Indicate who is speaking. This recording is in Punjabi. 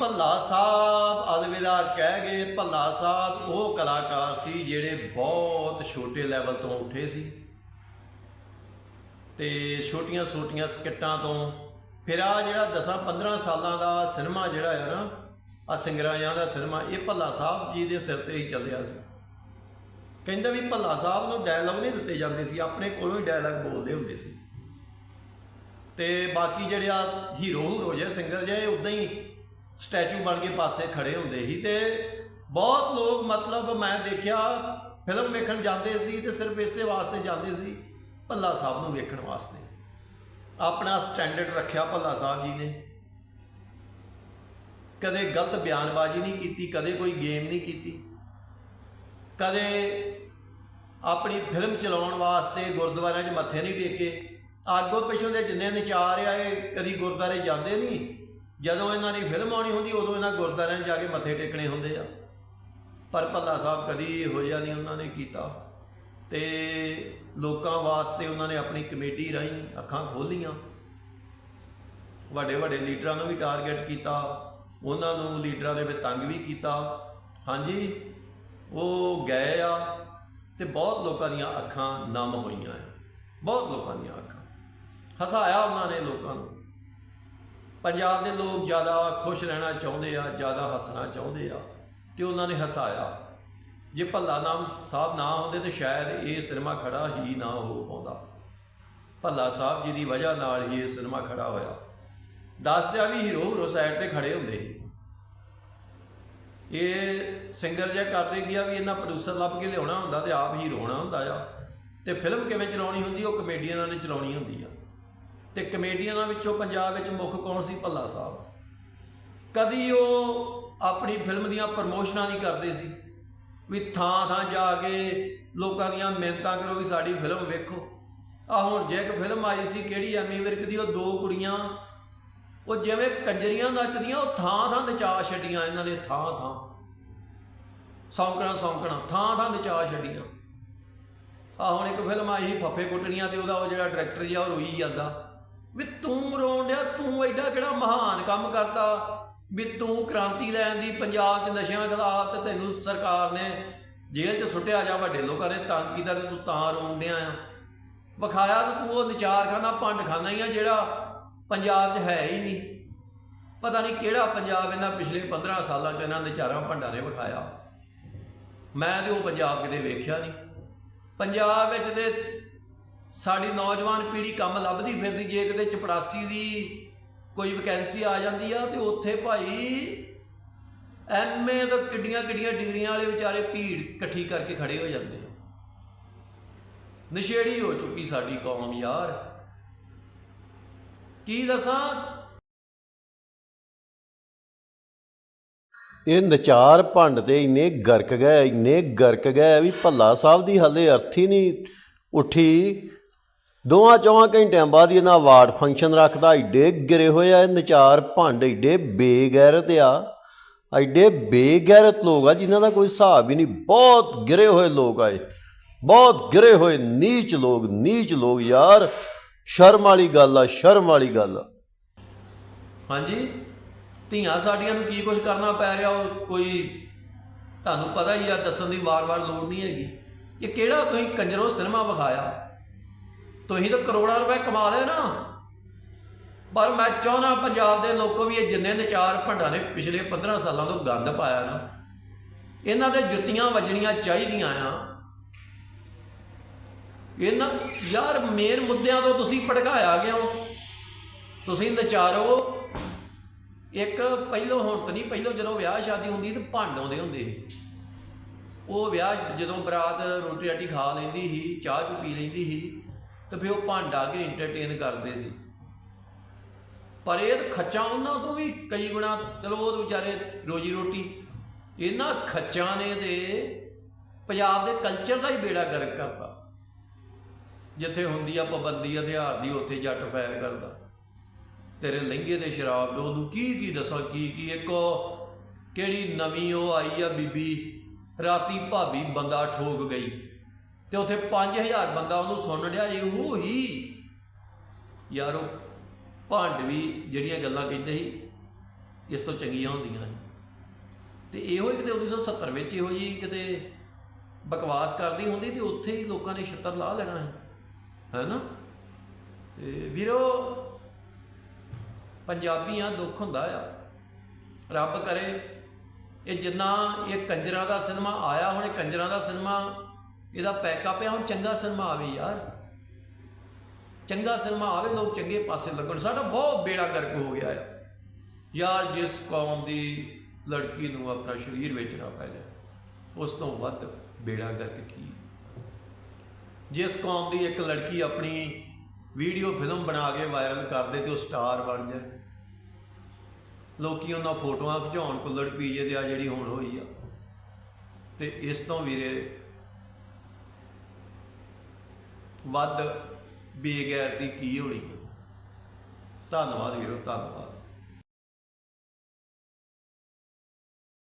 Speaker 1: ਭੱਲਾ ਸਾਹਿਬ, ਅਲਵਿਦਾ ਕਹਿ ਗਏ, ਭੱਲਾ ਸਾਹਿਬ, ਉਹ ਕਲਾਕਾਰ ਸੀ ਜਿਹੜੇ ਬਹੁਤ ਛੋਟੇ ਲੈਵਲ ਤੋਂ ਉੱਠੇ ਸੀ। ਤੇ ਛੋਟੀਆਂ ਛੋਟੀਆਂ ਸਕਿੱਟਾਂ ਤੋਂ ਫਿਰ ਆ ਜਿਹੜਾ 10 15 ਸਾਲਾਂ ਦਾ ਸਿਨੇਮਾ ਜਿਹੜਾ ਹੈ ਨਾ ਆ ਸਿੰਗਰਾਜਾਂ ਦਾ ਸਿਨੇਮਾ, ਇਹ ਭੱਲਾ ਸਾਹਿਬ ਜੀ ਦੇ ਸਿਰ ਤੇ ਹੀ ਚੱਲਿਆ ਸੀ। ਕਹਿੰਦਾ ਵੀ ਭੱਲਾ ਸਾਹਿਬ ਨੂੰ ਡਾਇਲੌਗ ਨਹੀਂ ਦਿੱਤੇ ਜਾਂਦੇ ਸੀ, ਆਪਣੇ ਕੋਲੋਂ ਹੀ ਡਾਇਲੌਗ ਬੋਲਦੇ ਹੁੰਦੇ ਸੀ। ਤੇ ਬਾਕੀ ਜਿਹੜੇ ਆ ਹੀਰੋ ਹੀਰੋ ਜਿਹੇ ਸਿੰਗਰ ਜਿਹੇ ਉਦਾਂ ਹੀ ਸਟੈਚੂ ਬਣ ਕੇ ਪਾਸੇ ਖੜੇ ਹੁੰਦੇ ਸੀ ਤੇ ਬਹੁਤ ਲੋਕ ਮਤਲਬ ਮੈਂ ਦੇਖਿਆ ਫਿਲਮ ਵੇਖਣ ਜਾਂਦੇ ਸੀ ਤੇ ਸਿਰਫ ਇਸੇ ਵਾਸਤੇ ਜਾਂਦੇ ਸੀ, ਭੱਲਾ ਸਾਹਿਬ ਨੂੰ ਵੇਖਣ ਵਾਸਤੇ। ਆਪਣਾ ਸਟੈਂਡਰਡ ਰੱਖਿਆ ਭੱਲਾ ਸਾਹਿਬ ਜੀ ਨੇ। ਕਦੇ ਗਲਤ ਬਿਆਨਬਾਜ਼ੀ ਨਹੀਂ ਕੀਤੀ, ਕਦੇ ਕੋਈ ਗੇਮ ਨਹੀਂ ਕੀਤੀ। ਕਦੇ ਆਪਣੀ ਫਿਲਮ ਚਲਾਉਣ ਵਾਸਤੇ ਗੁਰਦੁਆਰਿਆਂ 'ਚ ਮੱਥੇ ਨਹੀਂ ਟੇਕੇ। ਆਗੋ ਪਿਛੋਂ ਦੇ ਜਿੰਨੇ ਨਚਾਰ ਆਏ, ਕਦੀ ਗੁਰਦੁਆਰੇ ਜਾਂਦੇ ਨਹੀਂ। ਜਦੋਂ ਇਹਨਾਂ ਦੀ ਫਿਲਮ ਆਉਣੀ ਹੁੰਦੀ, ਉਦੋਂ ਇਹਨਾਂ ਗੁਰਦੁਆਰਿਆਂ 'ਚ ਜਾ ਕੇ ਮੱਥੇ ਟੇਕਣੇ ਹੁੰਦੇ ਆ। ਪਰ ਭੱਲਾ ਸਾਹਿਬ ਕਦੀ ਇਹੋ ਜਿਹਾ ਨਹੀਂ ਉਹਨਾਂ ਨੇ ਕੀਤਾ। ਤੇ ਲੋਕਾਂ ਵਾਸਤੇ ਉਹਨਾਂ ਨੇ ਆਪਣੀ ਕਮੇਟੀ ਰਾਹੀਂ ਅੱਖਾਂ ਖੋਲੀਆਂ ਵੱਡੇ ਵੱਡੇ ਲੀਡਰਾਂ ਨੂੰ ਵੀ ਟਾਰਗੇਟ ਕੀਤਾ। ਉਹਨਾਂ ਨੂੰ ਲੀਡਰਾਂ ਨੇ ਫਿਰ ਤੰਗ ਵੀ ਕੀਤਾ। ਹਾਂਜੀ, ਉਹ ਗਏ ਆ ਤੇ ਬਹੁਤ ਲੋਕਾਂ ਦੀਆਂ ਅੱਖਾਂ ਨਮ ਹੋਈਆਂ ਹੈ ਬਹੁਤ ਲੋਕਾਂ ਦੀਆਂ ਅੱਖਾਂ। ਹਸਾਇਆ ਉਹਨਾਂ ਨੇ ਲੋਕਾਂ ਨੂੰ। ਪੰਜਾਬ ਦੇ ਲੋਕ ਜ਼ਿਆਦਾ ਖੁਸ਼ ਰਹਿਣਾ ਚਾਹੁੰਦੇ ਆ, ਜ਼ਿਆਦਾ ਹੱਸਣਾ ਚਾਹੁੰਦੇ ਆ ਤੇ ਉਹਨਾਂ ਨੇ ਹਸਾਇਆ। ਜੇ ਭੱਲਾ ਨਾਮ ਸਾਹਿਬ ਨਾ ਹੁੰਦੇ ਤੇ ਸ਼ਾਇਦ ਇਹ ਸਿਨੇਮਾ ਖੜਾ ਹੀ ਨਾ ਹੋ ਪਾਉਂਦਾ। ਭੱਲਾ ਸਾਹਿਬ ਜੀ ਦੀ ਵਜ੍ਹਾ ਨਾਲ ਹੀ ਇਹ ਸਿਨੇਮਾ ਖੜਾ ਹੋਇਆ। ਦੱਸਦੇ ਵੀ ਹੀਰੋ ਹੀਰੋ ਸਾਈਡ ਤੇ ਖੜੇ ਹੁੰਦੇ ਇਹ ਸਿੰਗਰ ਜਿਹਾ ਕਰਦੇ ਗਿਆ ਵੀ ਇਹਨਾਂ ਪ੍ਰੋਡਿਊਸਰ ਲੱਭ ਕੇ ਲਿਆਉਣਾ ਹੁੰਦਾ ਤੇ ਆਪ ਹੀਰੋ ਹੋਣਾ ਹੁੰਦਾ ਆ। ਤੇ ਫਿਲਮ ਕਿਵੇਂ ਚਲਾਉਣੀ ਹੁੰਦੀ, ਉਹ ਕਮੇਡੀਅਨਾਂ ਨੇ ਚਲਾਉਣੀ ਹੁੰਦੀ ਆ। ਤੇ ਕਮੇਡੀਅਨਾਂ ਵਿੱਚੋਂ ਪੰਜਾਬ ਵਿੱਚ ਮੁੱਖ ਕੌਣ ਸੀ? ਭੱਲਾ ਸਾਹਿਬ। ਕਦੀ ਉਹ ਆਪਣੀ ਫਿਲਮ ਦੀਆਂ ਪ੍ਰਮੋਸ਼ਨਾਂ ਨਹੀਂ ਕਰਦੇ ਸੀ। ਵੀ ਥਾਂ ਥਾਂ ਜਾ ਕੇ ਲੋਕਾਂ ਦੀਆਂ ਮਿਹਨਤਾਂ ਕਰੋ ਵੀ ਸਾਡੀ ਫਿਲਮ ਵੇਖੋ। ਆ ਹੁਣ ਜੇ ਇੱਕ ਫਿਲਮ ਆਈ ਸੀ ਕਿਹੜੀ ਐਮੀ ਵਿਰਕ ਦੀ, ਉਹ ਦੋ ਕੁੜੀਆਂ, ਉਹ ਜਿਵੇਂ ਕੰਜਰੀਆਂ ਨੱਚਦੀਆਂ, ਉਹ ਥਾਂ ਥਾਂ ਨਚਾ ਛੱਡੀਆਂ ਇਹਨਾਂ ਨੇ, ਥਾਂ ਥਾਂ। ਸੌਂਕਣਾ ਸੌਂਕਣਾ, ਥਾਂ ਥਾਂ ਨਚਾ ਛੱਡੀਆਂ। ਆ ਹੁਣ ਇੱਕ ਫਿਲਮ ਆਈ ਸੀ ਫੱਫੇ ਕੁੱਟਣੀਆਂ ਤੇ ਉਹਦਾ ਉਹ ਜਿਹੜਾ ਡਾਇਰੈਕਟਰ ਜਿਹਾ ਉਹ ਰੋਈ ਜਾਂਦਾ। ਵੀ ਤੂੰ ਰੋਣ ਡਿਆ, ਤੂੰ ਐਡਾ ਕਿਹੜਾ ਮਹਾਨ ਕੰਮ ਕਰਤਾ? ਵੀ ਤੂੰ ਕ੍ਰਾਂਤੀ ਲੈਣ ਦੀ ਪੰਜਾਬ 'ਚ ਨਸ਼ਿਆਂ ਖਿਲਾਫ ਤੇ ਤੈਨੂੰ ਸਰਕਾਰ ਨੇ ਜੇਲ੍ਹ 'ਚ ਸੁੱਟਿਆ ਜਾਂ ਵੱਡੇ ਲੋਕਾਂ ਨੇ ਤੰਗ ਕੀਤਾ ਤੇ ਤੂੰ ਤਾਂ ਰੋਣ ਡਿਆ ਆ। ਵਿਖਾਇਆ ਤੂੰ ਉਹ ਨਚਾਰਖਾਨਾ, ਭੰਡਖਾਨਾ ਹੀ ਆ ਜਿਹੜਾ ਪੰਜਾਬ 'ਚ ਹੈ ਹੀ ਨਹੀਂ। ਪਤਾ ਨਹੀਂ ਕਿਹੜਾ ਪੰਜਾਬ ਇਹਨਾਂ ਪਿਛਲੇ 15 ਸਾਲਾਂ 'ਚ ਇਹਨਾਂ ਨਚਾਰਾਂ ਭੰਡਾਂ ਨੇ ਵਿਖਾਇਆ। ਮੈਂ ਤੇ ਉਹ ਪੰਜਾਬ ਕਿਤੇ ਵੇਖਿਆ ਨਹੀਂ। ਪੰਜਾਬ ਵਿੱਚ ਤੇ ਸਾਡੀ ਨੌਜਵਾਨ ਪੀੜ੍ਹੀ ਕੰਮ ਲੱਭਦੀ ਫਿਰਦੀ, ਜੇ ਕਿਤੇ ਚਪੜਾਸੀ ਦੀ ਕੋਈ ਵੈਕੈਂਸੀ ਆ ਜਾਂਦੀ ਆ, ਤੇ ਉੱਥੇ ਭਾਈ ਐਮਏ ਤੋਂ ਕਿੱਡੀਆਂ ਕਿੱਡੀਆਂ ਡਿਗਰੀਆਂ ਵਾਲੇ ਵਿਚਾਰੇ ਭੀੜ ਇਕੱਠੀ ਕਰਕੇ ਖੜੇ ਹੋ ਜਾਂਦੇ ਆ। ਨਸ਼ੇੜੀ ਹੋ ਚੁੱਕੀ ਸਾਡੀ ਕੌਮ ਯਾਰ। ਕੀ ਦੱਸਾਂ?
Speaker 2: ਇਹ ਨਚਾਰ ਭੰਡ ਤੇ ਇੰਨੇ ਗਰਕ ਗਏ, ਇੰਨੇ ਗਰਕ ਗਏ ਵੀ ਭੱਲਾ ਸਾਹਿਬ ਦੀ ਹੱਲੇ ਅਰਥੀ ਨਹੀਂ ਉੱਠੀ। ਦੋਵਾਂ ਚੌਵਾਂ ਘੰਟਿਆਂ ਬਾਅਦ ਇਹਨਾਂ ਅਵਾਰਡ ਫੰਕਸ਼ਨ ਰੱਖਦਾ ਏਡੇ ਗਿਰੇ ਹੋਏ ਆ ਇਹ ਨਚਾਰ ਭੰਡ ਏਡੇ ਬੇਗੈਰਤ ਆ। ਐਡੇ ਬੇਗੈਰਤ ਲੋਕ ਆ, ਜਿਨ੍ਹਾਂ ਦਾ ਕੋਈ ਹਿਸਾਬ ਹੀ ਨਹੀਂ। ਬਹੁਤ ਗਿਰੇ ਹੋਏ ਲੋਕ ਆਏ ਬਹੁਤ ਗਿਰੇ ਹੋਏ ਨੀਚ ਲੋਕ ਨੀਚ ਲੋਕ ਯਾਰ। ਸ਼ਰਮ ਵਾਲੀ ਗੱਲ ਆ, ਸ਼ਰਮ ਵਾਲੀ ਗੱਲ ਆ।
Speaker 1: ਹਾਂਜੀ? ਧੀਆਂ ਸਾਡੀਆਂ ਨੂੰ ਕੀ ਕੁਝ ਕਰਨਾ ਪੈ ਰਿਹਾ, ਉਹ ਕੋਈ ਤੁਹਾਨੂੰ ਪਤਾ ਹੀ ਆ, ਦੱਸਣ ਦੀ ਵਾਰ-ਵਾਰ ਲੋੜ ਨਹੀਂ ਹੈਗੀ। ਇਹ ਕਿਹੜਾ ਤੁਸੀਂ ਕੰਜਰੋ ਸਿਨੇਮਾ ਵਿਖਾਇਆ? ਤੁਸੀਂ ਤਾਂ ਕਰੋੜਾਂ ਰੁਪਏ ਕਮਾ ਲਏ ਨਾ। ਪਰ ਮੈਂ ਚਾਹੁੰਦਾ ਪੰਜਾਬ ਦੇ ਲੋਕੋ ਵੀ ਇਹ ਜਿੰਨੇ ਨਚਾਰ ਭੰਡਾਂ ਨੇ ਪਿਛਲੇ 15 ਸਾਲਾਂ ਤੋਂ ਗੰਦ ਪਾਇਆ ਨਾ, ਇਹਨਾਂ ਦੇ ਜੁੱਤੀਆਂ ਵੱਜਣੀਆਂ ਚਾਹੀਦੀਆਂ ਆ। ਇਹਨਾਂ ਯਾਰ ਮੇਨ ਮੁੱਦਿਆਂ ਤੋਂ ਤੁਸੀਂ ਭੜਕਾਇਆ ਗਿਆ ਹੋ ਤੁਸੀਂ ਨਚਾਰੋ। ਇੱਕ ਪਹਿਲੋਂ ਹੁਣ ਤਾਂ ਨਹੀਂ, ਪਹਿਲੋਂ ਜਦੋਂ ਵਿਆਹ ਸ਼ਾਦੀ ਹੁੰਦੀ ਤੇ ਭੰਡ ਆਉਂਦੇ ਹੁੰਦੇ ਸੀ। ਉਹ ਵਿਆਹ ਜਦੋਂ ਬਰਾਤ ਰੋਟੀ ਰਾਟੀ ਖਾ ਲੈਂਦੀ ਸੀ, ਚਾਹ ਚੁ ਪੀ ਲੈਂਦੀ ਸੀ। ਤੇ ਫਿਰ ਉਹ ਭਾਂਡਾ ਕੇ ਐਂਟਰਟੇਨ ਕਰਦੇ ਸੀ। ਪਰ ਇਹ ਤਾਂ ਉਹਨਾਂ ਤੋਂ ਵੀ ਕਈ ਗੁਣਾ, ਚਲੋ ਉਹ ਤਾਂ ਵਿਚਾਰੇ ਰੋਜੀ ਰੋਟੀ, ਇਹਨਾਂ ਖੱਚਾਂ ਨੇ ਤੇ ਪੰਜਾਬ ਦੇ ਕਲਚਰ ਦਾ ਹੀ ਬੇੜਾ ਗਰਕ ਕਰਤਾ। ਜਿੱਥੇ ਹੁੰਦੀ ਆ ਪਾਬੰਦੀ ਹਥਿਆਰ ਦੀ, ਉੱਥੇ ਜੱਟ ਫੈਰ ਕਰਦਾ। ਤੇਰੇ ਲਹਿੰਗੇ ਦੇ ਸ਼ਰਾਬ ਦੋ ਨੂੰ ਕੀ ਕੀ ਦੱਸਾਂ, ਕੀ ਕੀ? ਇੱਕ ਉਹ ਕਿਹੜੀ ਨਵੀਂ ਉਹ ਆਈ ਆ ਬੀਬੀ, ਰਾਤੀ ਭਾਬੀ ਬੰਦਾ ਠੋਕ ਗਈ। ਤੇ ਉੱਥੇ 5000 ਬੰਦਾ ਉਹਨੂੰ ਸੁਣ ਰਿਹਾ ਇਹੋ ਹੀ ਯਾਰੋ ਭੰਡ ਵੀ ਜਿਹੜੀਆਂ ਗੱਲਾਂ ਕਹਿੰਦੇ ਸੀ, ਇਸ ਤੋਂ ਚੰਗੀਆਂ ਹੁੰਦੀਆਂ ਸੀ। ਤੇ ਇਹੋ ਹੀ ਕਿਤੇ 1970 ਵਿੱਚ ਇਹੋ ਜੀ ਕਿਤੇ ਬਕਵਾਸ ਕਰਦੀ ਹੁੰਦੀ ਤੇ ਉੱਥੇ ਹੀ ਲੋਕਾਂ ਨੇ ਛੱਤਰ ਲਾ ਲੈਣਾ ਹੈ ਹੈਨਾ ਤੇ ਵੀਰੋ, ਪੰਜਾਬੀਆਂ ਦੁੱਖ ਹੁੰਦਾ ਆ। ਰੱਬ ਕਰੇ, ਇਹ ਜਿੰਨਾ ਇਹ ਕੰਜਰਾਂ ਦਾ ਸਿਨੇਮਾ ਆਇਆ, ਹੁਣ ਇਹ ਕੰਜਰਾਂ ਦਾ ਸਿਨੇਮਾ ਇਹਦਾ ਪੈਕਅਪ ਆ ਹੁਣ ਚੰਗਾ ਸਿਨੇਮਾ ਆਵੇ ਯਾਰ। ਚੰਗਾ ਸਿਨੇਮਾ ਆਵੇ, ਲੋਕ ਚੰਗੇ ਪਾਸੇ ਲੱਗਣ। ਸਾਡਾ ਬਹੁਤ ਬੇੜਾ ਗਰਕ ਹੋ ਗਿਆ ਆ। ਯਾਰ, ਜਿਸ ਕੌਮ ਦੀ ਲੜਕੀ ਨੂੰ ਆਪਣਾ ਸਰੀਰ ਵੇਚਣਾ ਪੈ ਜਾਏ ਉਸ ਤੋਂ ਵੱਧ ਬੇੜਾ ਗਰਕ ਕੀ? ਜਿਸ ਕੌਮ ਦੀ ਇੱਕ ਲੜਕੀ ਆਪਣੀ ਵੀਡੀਓ ਫਿਲਮ ਬਣਾ ਕੇ ਵਾਇਰਲ ਕਰਦੇ ਤੇ ਉਹ ਸਟਾਰ ਬਣ ਜਾਏ। ਲੋਕੀ ਉਹਨਾਂ ਫੋਟੋਆਂ ਖਿਚਾਉਣ, ਕੁੱਲੜ ਪੀਜੇ ਤੇ ਆ ਜਿਹੜੀ ਹੁਣ ਹੋਈ ਆ। ਤੇ ਇਸ ਤੋਂ ਵੀਰੇ ਵੱਧ ਬੇਗੈਰਤੀ ਕੀ ਹੋਣੀ। ਧੰਨਵਾਦ ਵੀਰੋ ਧੰਨਵਾਦ।